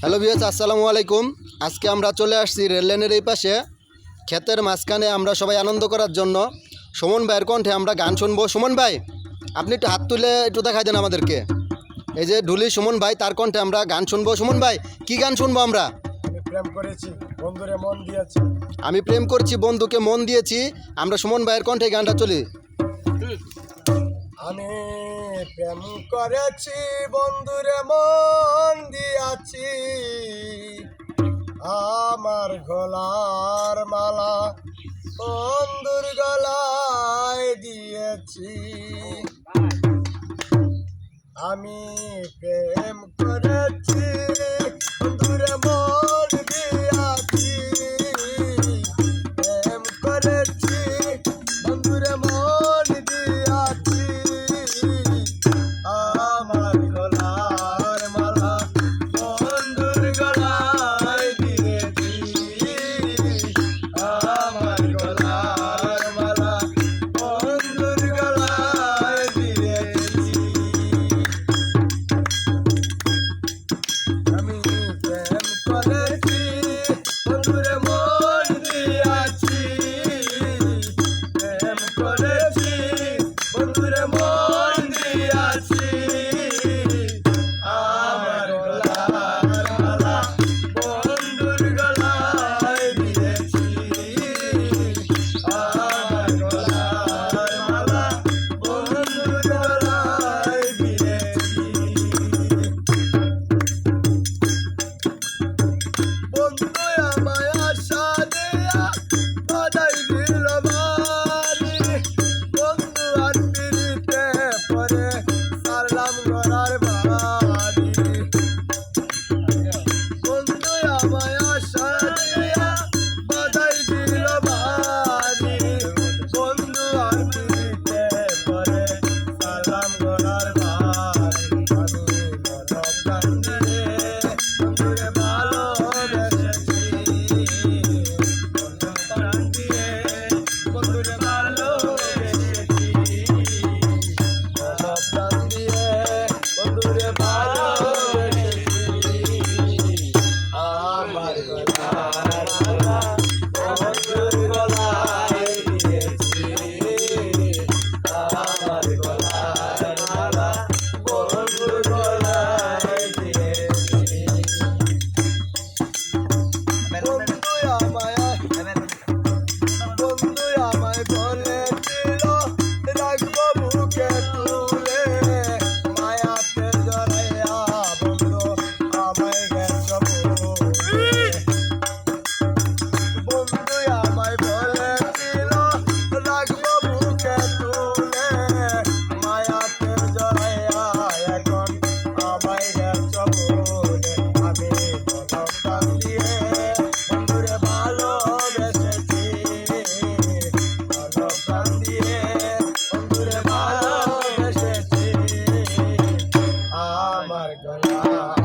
Hello ভিওস আসসালামু আলাইকুম। আজকে আমরা চলে আসছি রেললাইনের এই পাশে। ক্ষেতের মাঝখানে আমরা সবাই আনন্দ করার জন্য সুমন ভাইয়ের কণ্ঠে আমরা গান শুনব। সুমন ভাই আপনি একটু হাত তুলে একটু দেখাই দেন আমাদেরকে। এই যে ঢুলি সুমন ভাই তার কণ্ঠে আমরা গান শুনব। সুমন ভাই কি গান শুনব আমরা? প্রেম আমি প্রেম করছি বন্ধুকে মন দিয়েছি। আমরা সুমন ভাইয়ের কণ্ঠে গানটা চলি। আমি প্রেম করেছি, বন্ধুরে মন দিয়াছি। আমার গলার মালা বন্ধুর গলায় দিয়েছি। আমি প্রেম করেছি। I'm out Amar Gala.